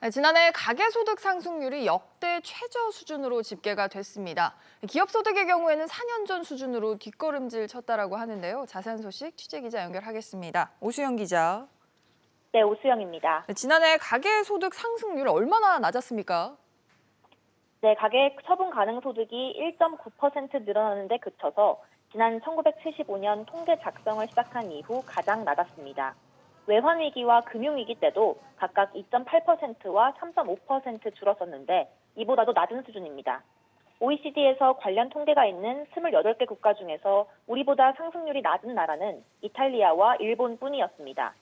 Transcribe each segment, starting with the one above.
네, 지난해 가계소득 상승률이 역대 최저 수준으로 집계가 됐습니다. 기업 소득의 경우에는 4년 전 수준으로 뒷걸음질 쳤다라고 하는데요. 자세한 소식 취재 기자 연결하겠습니다. 오수영 기자. 네, 오수영입니다. 네, 지난해 가계소득 상승률 얼마나 낮았습니까? 네, 가계 처분 가능 소득이 1.9% 늘어나는데 그쳐서 지난 1975년 통계 작성을 시작한 이후 가장 낮았습니다. 외환 위기와 금융 위기 때도 각각 2.8%와 3.5% 줄었었는데 이보다도 낮은 수준입니다. OECD에서 관련 통계가 있는 28개 국가 중에서 우리보다 상승률이 낮은 나라는 이탈리아와 일본뿐이었습니다.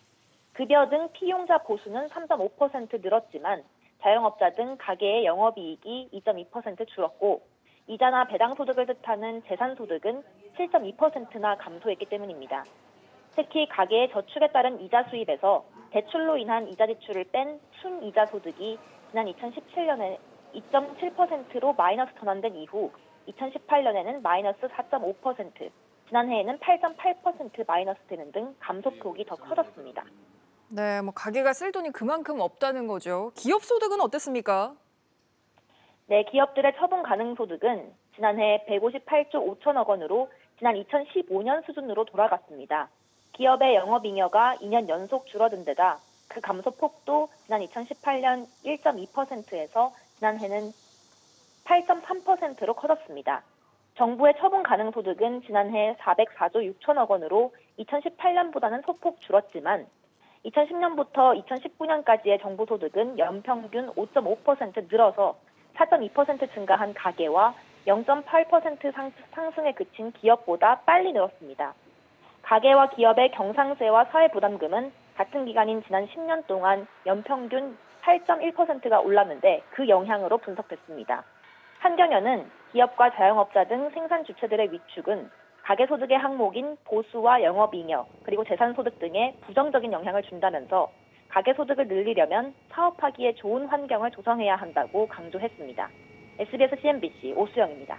급여 등 피용자 보수는 3.5% 늘었지만 자영업자 등 가계의 영업이익이 2.2% 줄었고 이자나 배당 소득을 뜻하는 재산 소득은 7.2%나 감소했기 때문입니다. 특히 가계의 저축에 따른 이자 수입에서 대출로 인한 이자 지출을 뺀 순이자 소득이 지난 2017년에 2.7%로 마이너스 전환된 이후 2018년에는 마이너스 4.5%, 지난해에는 8.8% 마이너스 되는 등 감소폭이 더 커졌습니다. 네, 뭐 가계가 쓸 돈이 그만큼 없다는 거죠. 기업 소득은 어땠습니까? 네, 기업들의 처분 가능 소득은 지난해 158조 5천억 원으로 지난 2015년 수준으로 돌아갔습니다. 기업의 영업잉여가 2년 연속 줄어든 데다 그 감소 폭도 지난 2018년 1.2%에서 지난해는 8.3%로 커졌습니다. 정부의 처분 가능 소득은 지난해 404조 6천억 원으로 2018년보다는 소폭 줄었지만 2010년부터 2019년까지의 정부 소득은 연평균 5.5% 늘어서 4.2% 증가한 가계와 0.8% 상, 상승에 그친 기업보다 빨리 늘었습니다. 가계와 기업의 경상세와 사회부담금은 같은 기간인 지난 10년 동안 연평균 8.1%가 올랐는데 그 영향으로 분석됐습니다. 한경연은 기업과 자영업자 등 생산 주체들의 위축은 가계소득의 항목인 보수와 영업잉여 그리고 재산소득 등에 부정적인 영향을 준다면서 가계소득을 늘리려면 사업하기에 좋은 환경을 조성해야 한다고 강조했습니다. SBS CNBC 오수영입니다.